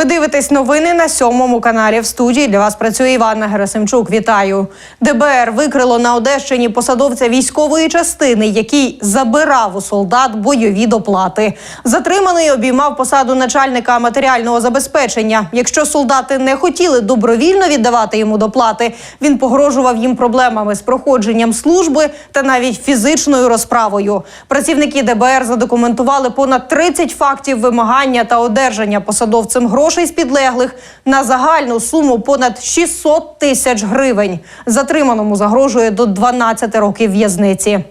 Ви дивитесь новини на сьомому каналі. В студії для вас працює Іванна Герасимчук. Вітаю. ДБР викрило на Одещині посадовця військової частини, який забирав у солдат бойові доплати. Затриманий обіймав посаду начальника матеріального забезпечення. Якщо солдати не хотіли добровільно віддавати йому доплати, він погрожував їм проблемами з проходженням служби та навіть фізичною розправою. Працівники ДБР задокументували понад 30 фактів вимагання та одержання посадовцем грошей з підлеглих на загальну суму понад 600 тисяч гривень. Затриманому загрожує до 12 років в'язниці.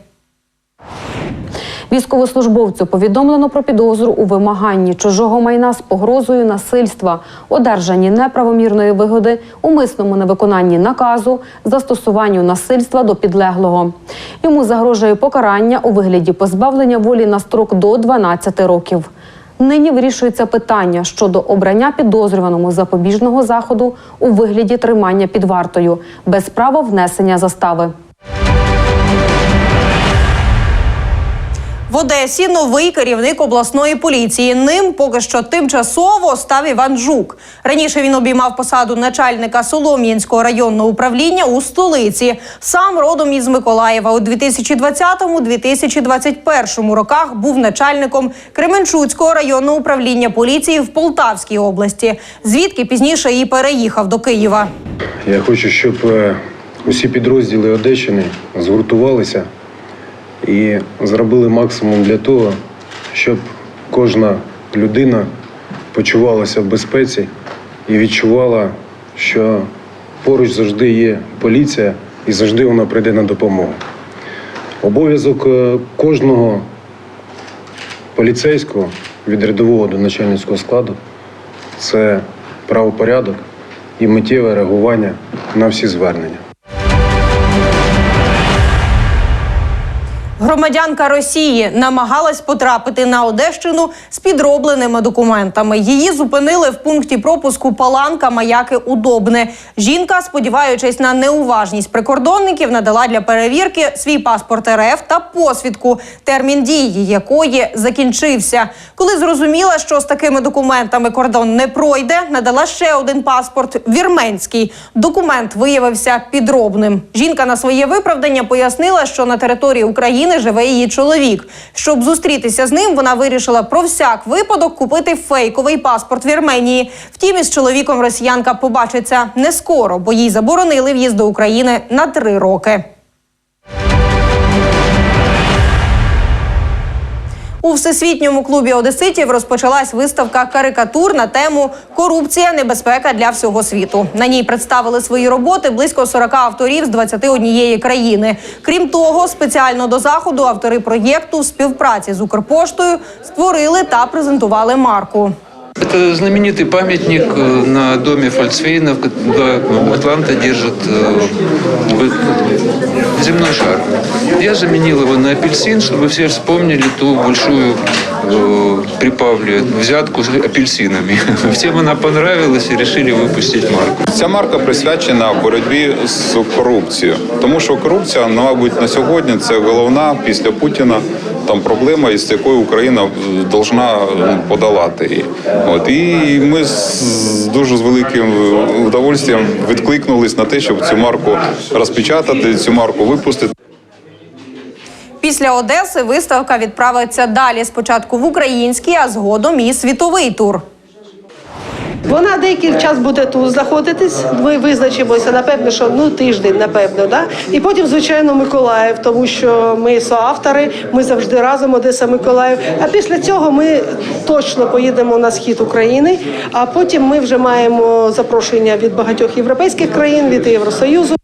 Військовослужбовцю повідомлено про підозру у вимаганні чужого майна з погрозою насильства, одержанні неправомірної вигоди, умисному невиконанні наказу, застосуванню насильства до підлеглого. Йому загрожує покарання у вигляді позбавлення волі на строк до 12 років. Нині вирішується питання щодо обрання підозрюваному запобіжного заходу у вигляді тримання під вартою без права внесення застави. В Одесі новий керівник обласної поліції. Ним поки що тимчасово став Іван Жук. Раніше він обіймав посаду начальника Солом'янського районного управління у столиці. Сам родом із Миколаєва у 2020-2021 роках був начальником Кременчуцького районного управління поліції в Полтавській області, звідки пізніше і переїхав до Києва. Я хочу, щоб е, усі підрозділи Одещини згуртувалися і зробили максимум для того, щоб кожна людина почувалася в безпеці і відчувала, що поруч завжди є поліція і завжди вона прийде на допомогу. Обов'язок е, кожного поліцейського від рядового до начальницького складу це правопорядок і миттєве реагування на всі звернення. Ah! Громадянка Росії намагалась потрапити на Одещину з підробленими документами. Її зупинили в пункті пропуску Паланка Маяки Удобне. Жінка, сподіваючись на неуважність прикордонників, надала для перевірки свій паспорт РФ та посвідку, термін дії якої закінчився. Коли зрозуміла, що з такими документами кордон не пройде, надала ще один паспорт вірменський. Документ виявився підробним. Жінка на своє виправдання пояснила, що на території України живе її чоловік. Щоб зустрітися з ним, вона вирішила про всяк випадок купити фейковий паспорт Вірменії. Втім, із чоловіком росіянка побачиться не скоро, бо їй заборонили в'їзд до України на три роки. У всесвітньому клубі одеситів розпочалась виставка карикатур на тему Корупція небезпека для всього світу. На ній представили свої роботи близько 40 авторів з 21 країни. Крім того, спеціально до заходу автори проєкту в співпраці з Укрпоштою створили та презентували марку. Это знаменитый памятник э, на доме Фольксвейна, в ко- два Атланта держит э, вы- земной шар. Я заменил его на апельсин, чтобы все вспомнили ту большую э, при Павле взятку с апельсинами. Всем она понравилась и решили выпустить марку. Ця марка присвячена боротьбі з корупцією, тому що корупція, ну, мабуть, на сьогодні це головна після Путіна там проблема, із якою Україна повинна ну, подолати її. От і ми з дуже з великим удовольствием відкликнулись на те, щоб цю марку розпечатати, цю марку випустити. Після Одеси виставка відправиться далі. Спочатку в український, а згодом і світовий тур. Вона деякий час буде тут знаходитись. Ми визначимося, напевно, що ну тиждень, напевно, да. І потім, звичайно, Миколаїв, тому що ми соавтори, ми завжди разом Одеса Миколаїв. А після цього ми точно поїдемо на схід України. А потім ми вже маємо запрошення від багатьох європейських країн, від Євросоюзу.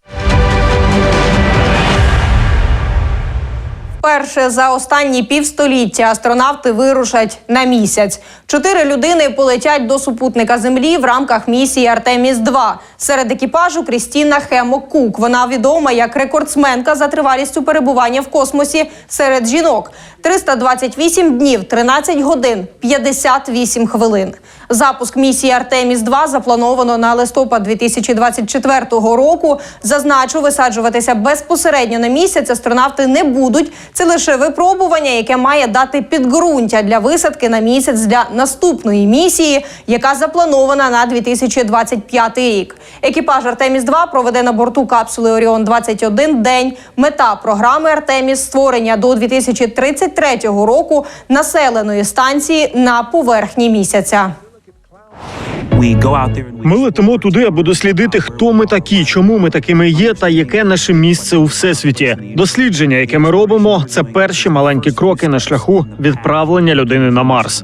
Вперше за останні півстоліття астронавти вирушать на місяць. Чотири людини полетять до супутника Землі в рамках місії Артеміс 2 Серед екіпажу Крістіна Хемо Кук. Вона відома як рекордсменка за тривалістю перебування в космосі серед жінок. 328 днів, 13 годин, 58 хвилин. Запуск місії Артеміс 2 заплановано на листопад 2024 року. Зазначу, висаджуватися безпосередньо на місяць астронавти не будуть. Це лише випробування, яке має дати підґрунтя для висадки на місяць для наступної місії, яка запланована на 2025 рік. Екіпаж Артеміс 2 проведе на борту капсули Оріон 21 день. Мета програми Артеміс створення до 2033 року населеної станції на поверхні місяця. Ми летимо туди, аби дослідити, хто ми такі, чому ми такими є, та яке наше місце у всесвіті. Дослідження, яке ми робимо, це перші маленькі кроки на шляху відправлення людини на Марс.